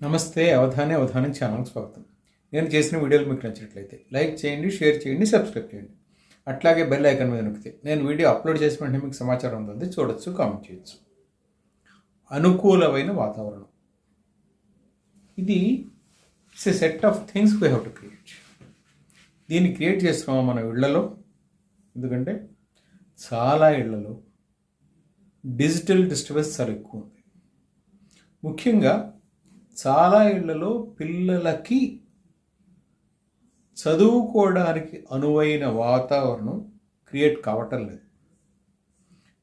నమస్తే అవధానే అవధానం ఛానల్కి స్వాగతం. నేను చేసిన వీడియోలు మీకు నచ్చినట్లయితే లైక్ చేయండి షేర్ చేయండి సబ్స్క్రైబ్ చేయండి. అట్లాగే బెల్ ఐకాన్ మీద నొక్కితే నేను వీడియో అప్లోడ్ చేసిన వెంటనే మీకు సమాచారం ఉంటుంది చూడొచ్చు కామెంట్ చేయొచ్చు. అనుకూలమైన వాతావరణం. ఇది it's a set of things we have to create. దీన్ని క్రియేట్ చేస్తున్నామా మన ఇళ్ళలో. ఎందుకంటే చాలా ఇళ్ళలో డిజిటల్ డిస్టర్బెన్స్ చాలా ఎక్కువ ఉంది. ముఖ్యంగా చాలా ఇళ్ళలో పిల్లలకి చదువుకోవడానికి అనువైన వాతావరణం క్రియేట్ కావటం లేదు.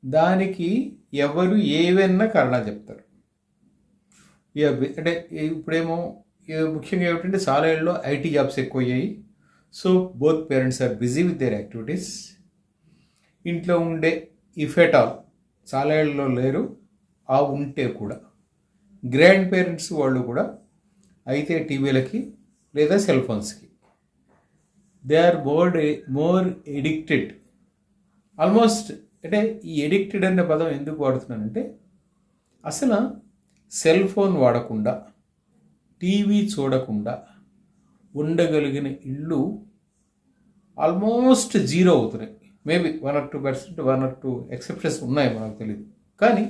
దానికి ఎవరు ఏవైనా కారణాలు చెప్తారు? ఇక అంటే ఇప్పుడేమో ఇక ముఖ్యంగా ఏమిటంటే చాలా ఏళ్ళలో ఐటీ జాబ్స్ ఎక్కువ అయ్యాయి so both parents are busy with their activities. ఇంట్లో ఉండే ఇఫెట్ ఆల్ చాలా ఏళ్ళలో లేరు. ఆ ఉంటే కూడా. గ్రాండ్ పేరెంట్స్ వాళ్ళు కూడా అయితే టీవీలకి లేదా cell ఫోన్స్కి they are more more addicted almost అంటే ఈ ఎడిక్టెడ్ అనే పదం ఎందుకు వాడుతున్నానంటే అసలు సెల్ ఫోన్ వాడకుండా టీవీ చూడకుండా ఉండగలిగిన ఇళ్ళు ఆల్మోస్ట్ జీరో అవుతున్నాయి. Maybe one or two percent one or two exceptions ఉన్నాయి మనకు తెలియదు కానీ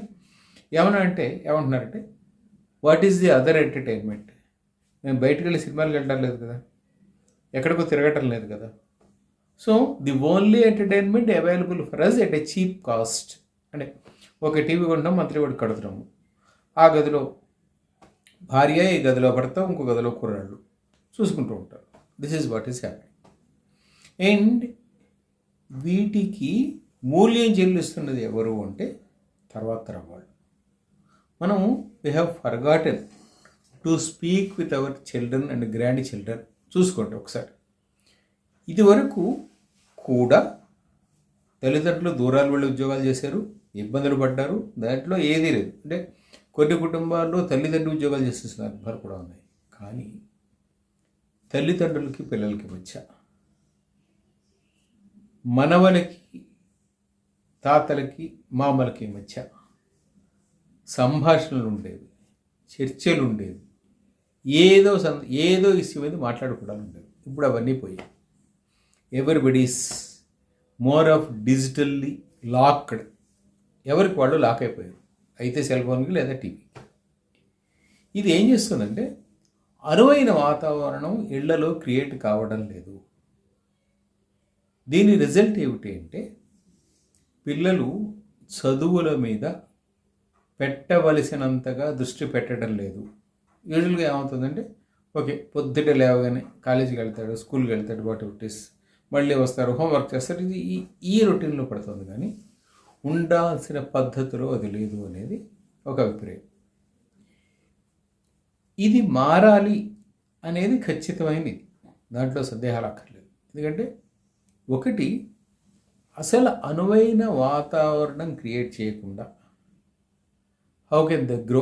ఏమన్నా అంటే ఏమంటున్నారంటే what is the other entertainment? మేము బయటకు వెళ్ళి సినిమాలకు వెళ్ళడం లేదు కదా. ఎక్కడికో తిరగటం లేదు కదా. So the only entertainment available for us at a cheap cost అంటే ఒక టీవీ కొంటాం మంత్రి వాడు కడుతున్నాము ఆ గదిలో భార్య ఈ గదిలో భర్త ఇంకో గదిలో కుర్రాళ్ళు. చూసుకుంటూ ఉంటారు. This is what is happy and వీటికి మూల్యం చెల్లిస్తున్నది ఎవరు అంటే తర్వాత తరం వాళ్ళు మనం we have forgotten to speak with our children and grand children చూసుకోండి ఒకసారి. ఇదివరకు కూడా తల్లిదండ్రులు దూరాలు వెళ్ళి ఉద్యోగాలు చేశారు ఇబ్బందులు పడ్డారు దాంట్లో ఏదీ లేదు. అంటే కొన్ని కుటుంబాల్లో తల్లిదండ్రులు ఉద్యోగాలు చేసే సందర్భాలు కూడా ఉన్నాయి. కానీ తల్లిదండ్రులకి పిల్లలకి మధ్య మనవలకి తాతలకి మామలకి మధ్య సంభాషణలు ఉండేవి చర్చలు ఉండేవి ఏదో సం ఏదో ఇష్యూ మీద మాట్లాడుకోవడాలు ఉండేవి ఇప్పుడు అవన్నీ పోయాయి. Everybody's more of digitally locked. ఎవరికి వాళ్ళు లాక్ అయిపోయారు? అయితే సెల్ ఫోన్కి లేదా టీవీ ఇది ఏం చేస్తుందంటే అనువైన వాతావరణం ఇళ్ళలో క్రియేట్ కావడం లేదు. దీని రిజల్ట్ ఏమిటి అంటే పిల్లలు చదువుల మీద పెట్టవలసినంతగా దృష్టి పెట్టడం లేదు. యూజువల్గా ఏమవుతుందంటే ఓకే పొద్దుట లేవగానే కాలేజీకి వెళ్తాడు స్కూల్కి వెళ్తాడు వాట్ ఇస్. మళ్ళీ వస్తారు హోంవర్క్ చేస్తారు. ఇది ఈ ఈ రొటీన్లో పడుతుంది కానీ ఉండాల్సిన పద్ధతిలో అది లేదు అనేది ఒక అభిప్రాయం. ఇది మారాలి అనేది ఖచ్చితమైనది దాంట్లో సందేహాలు అక్కర్లేదు. ఎందుకంటే ఒకటి అసలు అనువైన వాతావరణం క్రియేట్ చేయకుండా how can they grow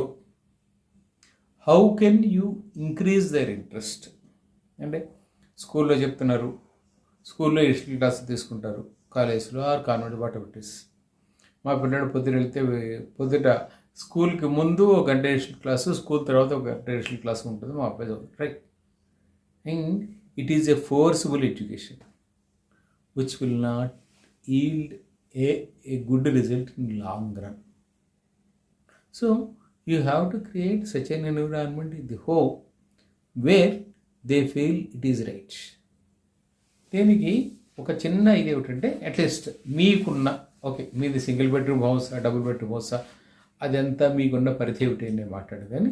how can you increase their interest అంటే స్కూల్లో చెప్తున్నారు. స్కూల్లో హిస్టరీ క్లాస్ తీసుకుంటారు? కాలేజ్లో or convent whatever is మా పిల్లడు పొద్దున వెళ్తే పొద్దుట స్కూల్కి ముందు ఒక గంట హిస్టరీ క్లాసు స్కూల్ తర్వాత ఒక గంట హిస్టరీ క్లాస్ ఉంటుంది. మా అబ్బాయి చదువుతాడు. Right and it is a forcible education which will not yield a a good result in long run So you have to create such an environment in the home where they feel it is right. దీనికి ఒక చిన్న ఇది ఏమిటంటే at least మీకున్న okay మీది single bedroom హౌసా double bedroom హౌసా అదంతా మీకున్న పరిధి ఏమిటి అని నేను మాట్లాడు కానీ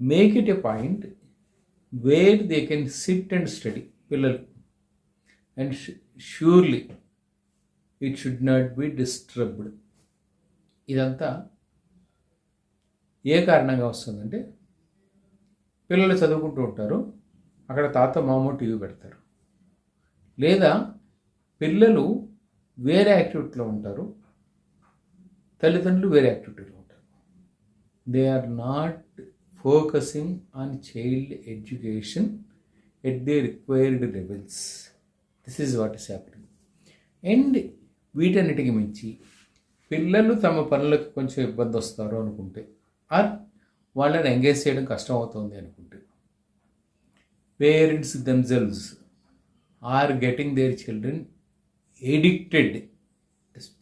make it a point where they can sit and study పిల్లలు and surely it should not be disturbed ఇదంతా ఏ కారణంగా వస్తుందంటే పిల్లలు చదువుకుంటూ ఉంటారు. అక్కడ తాత మామ టీవీ పెడతారు. లేదా పిల్లలు వేరే యాక్టివిటీలో ఉంటారు. తల్లిదండ్రులు వేరే యాక్టివిటీలో ఉంటారు. They are not focusing on child education at the required levels this is what is happening and వీటన్నిటికి మించి పిల్లలు తమ పనులకు కొంచెం ఇబ్బంది వస్తారు అనుకుంటే ఆర్ వాళ్ళని ఎంగేజ్ చేయడం కష్టం అవుతుంది అనుకుంటే parents themselves are getting their children addicted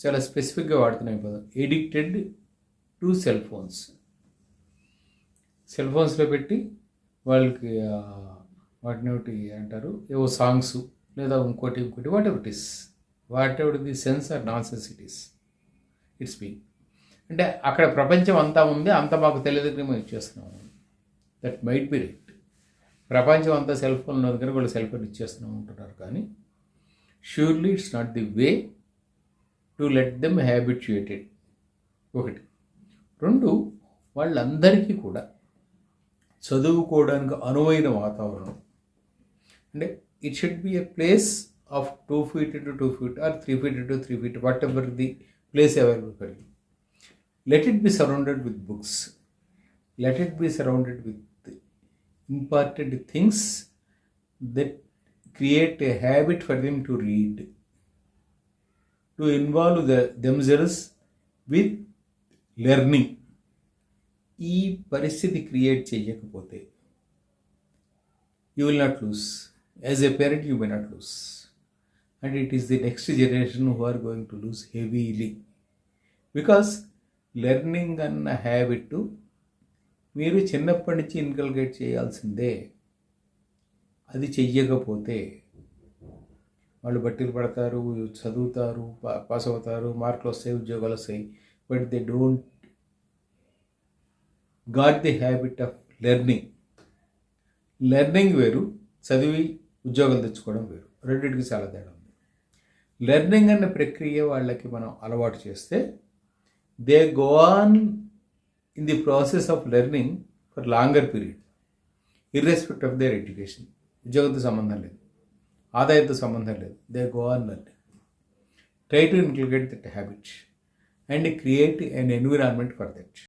చాలా స్పెసిఫిక్గా వాడుతున్నాయి పదం addicted to cell phones cell ఫోన్స్లో పెట్టి వాళ్ళకి వాటిని ఒకటి అంటారు. ఏవో సాంగ్స్ లేదా ఇంకోటి ఇంకోటి whatever it is whatever the sense or nonsense it is it's be అంటే అక్కడ ప్రపంచం అంతా ఉంది అంత మాకు తెలియదు మేము ఇచ్చేస్తున్నాం. దట్ మైట్ బి రైట్ ప్రపంచం అంతా సెల్ ఫోన్ ఉన్నది కనుక వాళ్ళు సెల్ ఫోన్ ఇచ్చేస్తున్నాం ఉంటున్నారు కానీ surely it's not the way to let them habituated ఒకటి. రెండు వాళ్ళందరికీ కూడా చదువుకోవడానికి అనువైన వాతావరణం. అంటే it should be a place of two feet into two feet or three feet into three feet whatever the place available కలిగి you let it be surrounded with books let it be surrounded with important things that create a habit for them to read to involve the themselves with learning ఈ పరిస్థితి create చేయకపోతే you will not lose. As a parent, you may not lose. And it is the next generation who are going to lose heavily. Because learning అన్న habit మీరు చిన్నప్పటి నుంచి inculcate చేయాల్సిందే. అది చెయ్యకపోతే వాళ్ళు బట్టీలు పడతారు చదువుతారు పాస్ అవుతారు మార్కులు వస్తాయి ఉద్యోగాలు వస్తాయి but they don't got the habit of learning. Learning వేరు చదివి ఉద్యోగాలు తెచ్చుకోవడం వేరు. రెండింటికి చాలా తేడా ఉంది. లెర్నింగ్ అనే ప్రక్రియ వాళ్ళకి మనం అలవాటు చేస్తే they go on in the process of learning for longer period irrespect of their education ఉద్యోగంతో సంబంధం లేదు ఆదాయంతో సంబంధం లేదు they go on learning try to inculcate that habit and create an environment for that